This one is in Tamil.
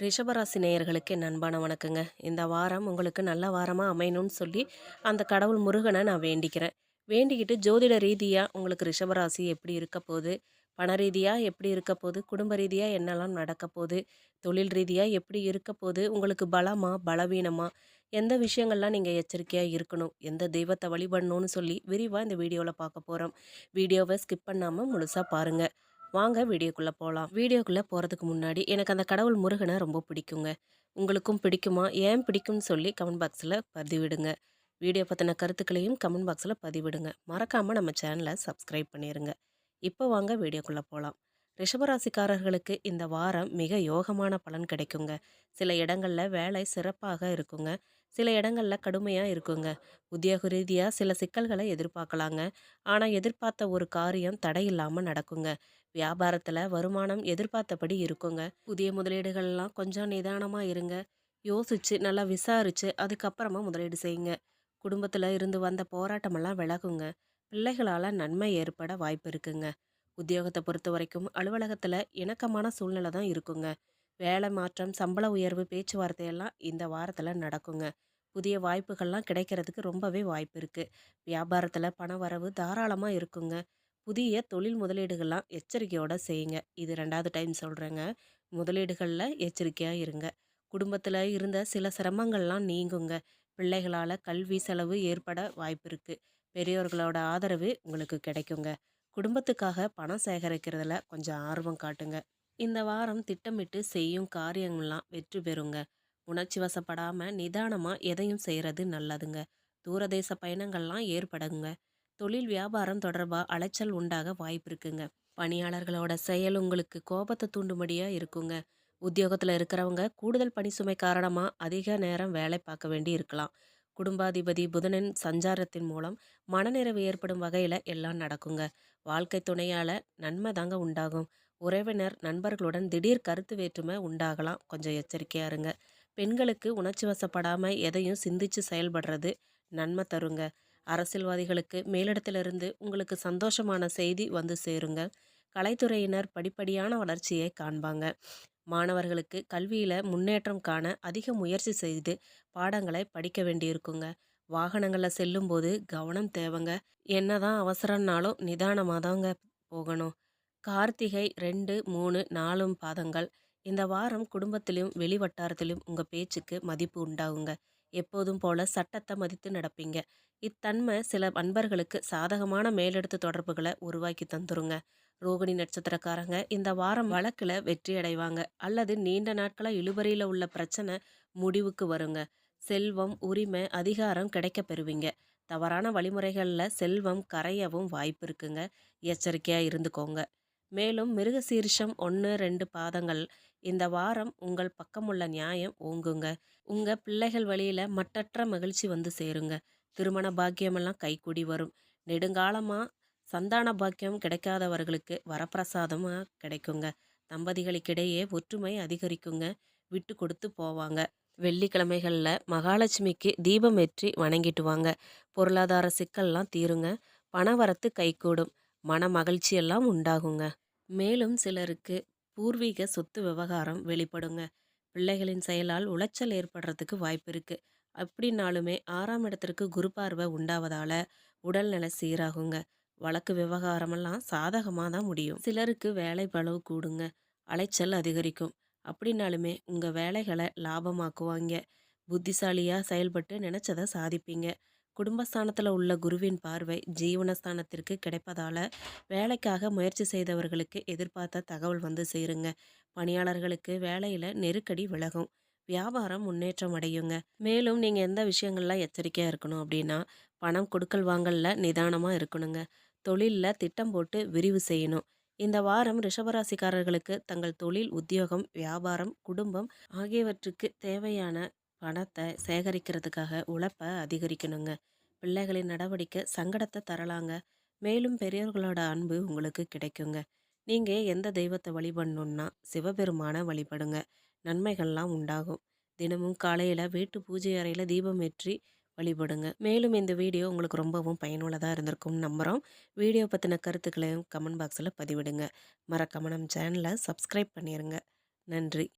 ரிஷபராசி நேயர்களுக்கு என் அன்பான வணக்கங்க. இந்த வாரம் உங்களுக்கு நல்ல வாரமாக அமையணும்னு சொல்லி அந்த கடவுள் முருகனை நான் வேண்டிக்கிறேன். வேண்டிக்கிட்டு ஜோதிட ரீதியாக உங்களுக்கு ரிஷபராசி எப்படி இருக்க போகுது? பண ரீதியாக எப்படி இருக்க போகுது? குடும்ப ரீதியாக என்னெல்லாம் நடக்க போகுது? தொழில் ரீதியாக எப்படி இருக்க போகுது? உங்களுக்கு பலமா பலவீனமா? எந்த விஷயங்கள்லாம் நீங்கள் எச்சரிக்கையாக இருக்கணும்? எந்த தெய்வத்தை வழிபடணும்னு சொல்லி விரிவாக இந்த வீடியோவில் பார்க்க போகிறோம் வீடியோவை ஸ்கிப் பண்ணாமல் முழுசாக பாருங்கள் வாங்க வீடியோக்குள்ளே போகலாம் வீடியோக்குள்ளே போகிறதுக்கு முன்னாடி எனக்கு அந்த கடவுள் முருகனை ரொம்ப பிடிக்குங்க. உங்களுக்கும் பிடிக்குமா? ஏன் பிடிக்கும்னு சொல்லி கமெண்ட் பாக்ஸில் பதிவிடுங்க. வீடியோ பற்றின கருத்துக்களையும் கமெண்ட் பாக்ஸில் பதிவிடுங்க. மறக்காமல் நம்ம சேனலை சப்ஸ்கிரைப் பண்ணிடுங்க இப்போ வாங்க வீடியோக்குள்ளே போகலாம் ரிஷபராசிக்காரர்களுக்கு இந்த வாரம் மிக யோகமான பலன் கிடைக்குங்க. சில இடங்களில் வேலை சிறப்பாக இருக்குங்க. சில இடங்களில் கடுமையாக இருக்குங்க. உத்தியோக ரீதியாக சில சிக்கல்களை எதிர்பார்க்கலாங்க. ஆனால் எதிர்பார்த்த ஒரு காரியம் தடையில்லாமல் நடக்குங்க. வியாபாரத்தில் வருமானம் எதிர்பார்த்தபடி இருக்குங்க. புதிய முதலீடுகள்லாம் கொஞ்சம் நிதானமாக இருங்க. யோசிச்சு நல்லா விசாரிச்சு அதுக்கப்புறமா முதலீடு செய்யுங்க. குடும்பத்தில் இருந்து வந்த போராட்டமெல்லாம் விலகுங்க. பிள்ளைகளால் நன்மை ஏற்பட வாய்ப்பு இருக்குங்க. உத்தியோகத்தை பொறுத்த வரைக்கும் அலுவலகத்தில் இணக்கமான சூழ்நிலை தான் இருக்குங்க. வேலை மாற்றம் சம்பள உயர்வு பேச்சுவார்த்தையெல்லாம் இந்த வாரத்தில் நடக்குங்க. புதிய வாய்ப்புகள்லாம் கிடைக்கிறதுக்கு ரொம்பவே வாய்ப்பு இருக்குது வியாபாரத்தில் பண வரவு தாராளமாக இருக்குங்க. புதிய தொழில் முதலீடுகள்லாம் எச்சரிக்கையோடு செய்யுங்க. இது ரெண்டாவது டைம் சொல்கிறேங்க முதலீடுகளில் எச்சரிக்கையாக இருங்க. குடும்பத்தில் இருந்த சில சிரமங்கள்லாம் நீங்குங்க. பிள்ளைகளால் கல்வி செலவு ஏற்பட வாய்ப்பு இருக்குது பெரியோர்களோட ஆதரவு உங்களுக்கு கிடைக்குங்க. குடும்பத்துக்காக பணம் சேகரிக்கிறதுல கொஞ்சம் ஆர்வம் காட்டுங்க. இந்த வாரம் திட்டமிட்டு செய்யும் காரியங்கள்லாம் வெற்றி பெறுங்க. உணர்ச்சி வசப்படாமல் நிதானமாக எதையும் செய்கிறது நல்லதுங்க. தூரதேச பயணங்கள்லாம் ஏற்படுங்க தொழில் வியாபாரம் தொடர்பாக அலைச்சல் உண்டாக வாய்ப்பு இருக்குங்க. பணியாளர்களோட செயல் உங்களுக்கு கோபத்தை தூண்டும்படியாக இருக்குங்க. உத்தியோகத்தில் இருக்கிறவங்க கூடுதல் பணி சுமை காரணமாக அதிக நேரம் வேலை பார்க்க வேண்டி இருக்கலாம். குடும்பாதிபதி புதனின் சஞ்சாரத்தின் மூலம் மனநிறைவு ஏற்படும் வகையில் எல்லாம் நடக்குங்க. வாழ்க்கை துணையால் நன்மை தாங்க உண்டாகும். உறவினர் நண்பர்களுடன் திடீர் கருத்து வேற்றுமை உண்டாகலாம். கொஞ்சம் எச்சரிக்கையாக இருங்க. பெண்களுக்கு உணர்ச்சி வசப்படாமல் எதையும் சிந்திச்சு செயல்படுறது நன்மை தருங்க. அரசியல்வாதிகளுக்கு மேலிடத்திலிருந்து உங்களுக்கு சந்தோஷமான செய்தி வந்து சேருங்க. கலைத்துறையினர் படிப்படியான வளர்ச்சியை காண்பாங்க. மாணவர்களுக்கு கல்வியில் முன்னேற்றம் காண அதிக முயற்சி செய்து பாடங்களை படிக்க வேண்டியிருக்குங்க. வாகனங்களில் செல்லும்போது கவனம் தேவைங்க. என்னதான் அவசரம்னாலும் நிதானமாக தாங்க போகணும். கார்த்திகை ரெண்டு மூணு நாலும் பாதங்கள். இந்த வாரம் குடும்பத்திலும் வெளி வட்டாரத்திலும் உங்கள் பேச்சுக்கு மதிப்பு உண்டாகுங்க. எப்போதும் போல சட்டத்தை மதித்து நடப்பீங்க. இத்தன்மை சில அன்பர்களுக்கு சாதகமான மேலெடுத்து தொடர்புகளை உருவாக்கி தந்துருங்க. ரோகிணி நட்சத்திரக்காரங்க இந்த வாரம் வழக்கில் வெற்றி அடைவாங்க. அல்லது நீண்ட நாட்களாக இழுபறியில் உள்ள பிரச்சனை முடிவுக்கு வருங்க. செல்வம் உரிமை அதிகாரம் கிடைக்க பெறுவீங்க. தவறான வழிமுறைகளில் செல்வம் கரையவும் வாய்ப்பு இருக்குங்க. எச்சரிக்கையாக இருந்துக்கோங்க. மேலும் மிருக சீர்ஷம் ஒன்று ரெண்டு பாதங்கள். இந்த வாரம் உங்கள் பக்கமுள்ள நியாயம் ஓங்குங்க. உங்கள் பிள்ளைகள் வழியில் மட்டற்ற மகிழ்ச்சி வந்து சேருங்க. திருமண பாக்கியமெல்லாம் கைக்கூடி வரும். நெடுங்காலமாக சந்தான பாக்கியம் கிடைக்காதவர்களுக்கு வரப்பிரசாதமாக கிடைக்குங்க. தம்பதிகளுக்கிடையே ஒற்றுமை அதிகரிக்குங்க. விட்டு கொடுத்து போவாங்க. வெள்ளிக்கிழமைகளில் மகாலட்சுமிக்கு தீபம் ஏற்றி வணங்கிட்டு வாங்க. பொருளாதார சிக்கல்லாம் தீருங்க. பணவரத்து கைகூடும். மன மகிழ்ச்சியெல்லாம் உண்டாகுங்க. மேலும் சிலருக்கு பூர்வீக சொத்து விவகாரம் வெளிப்படுங்க. பிள்ளைகளின் செயலால் உளைச்சல் ஏற்படுறதுக்கு வாய்ப்பு இருக்குது அப்படின்னாலுமே ஆறாம் இடத்திற்கு குரு பார்வை உண்டாவதால் உடல்நிலை சீராகுங்க. வழக்கு விவகாரமெல்லாம் சாதகமாக தான் முடியும். சிலருக்கு வேலை பளவு கூடுங்க. அலைச்சல் அதிகரிக்கும். அப்படின்னாலுமே உங்கள் வேலைகளை லாபமாக்குவாங்க. புத்திசாலியாக செயல்பட்டு நினச்சதை சாதிப்பீங்க. குடும்பஸ்தானத்தில் உள்ள குருவின் பார்வை ஜீவனஸ்தானத்திற்கு கிடைப்பதால் வேலைக்காக முயற்சி செய்தவர்களுக்கு எதிர்பார்த்த தகவல் வந்து சேருங்க. பணியாளர்களுக்கு வேலையில் நெருக்கடி விலகும். வியாபாரம் முன்னேற்றம் அடையுங்க. மேலும் நீங்கள் எந்த விஷயங்கள்லாம் எச்சரிக்கையாக இருக்கணும் அப்படின்னா பணம் கொடுக்கல் வாங்கலில் நிதானமாக இருக்கணுங்க. தொழிலில் திட்டம் போட்டு விரிவு செய்யணும். இந்த வாரம் ரிஷபராசிக்காரர்களுக்கு தங்கள் தொழில் உத்தியோகம் வியாபாரம் குடும்பம் ஆகியவற்றுக்கு தேவையான பணத்தை சேகரிக்கிறதுக்காக உழைப்பை அதிகரிக்கணுங்க. பிள்ளைகளின் நடவடிக்கை சங்கடத்தை தரலாங்க. மேலும் பெரியவர்களோட அன்பு உங்களுக்கு கிடைக்குங்க. நீங்கள் எந்த தெய்வத்தை வழிபடணுன்னா சிவபெருமான வழிபடுங்க. நன்மைகள்லாம் உண்டாகும். தினமும் காலையில் வீட்டு பூஜை அறையில் தீபம் ஏற்றி வழிபடுங்க. மேலும் இந்த வீடியோ உங்களுக்கு ரொம்பவும் பயனுள்ளதாக இருந்திருக்கும் நம்புகிறோம் வீடியோ பற்றின கருத்துக்களையும் கமெண்ட் பாக்ஸில் பதிவிடுங்க. மறக்காம நம்ம சேனலை சப்ஸ்கிரைப் பண்ணிடுங்க நன்றி.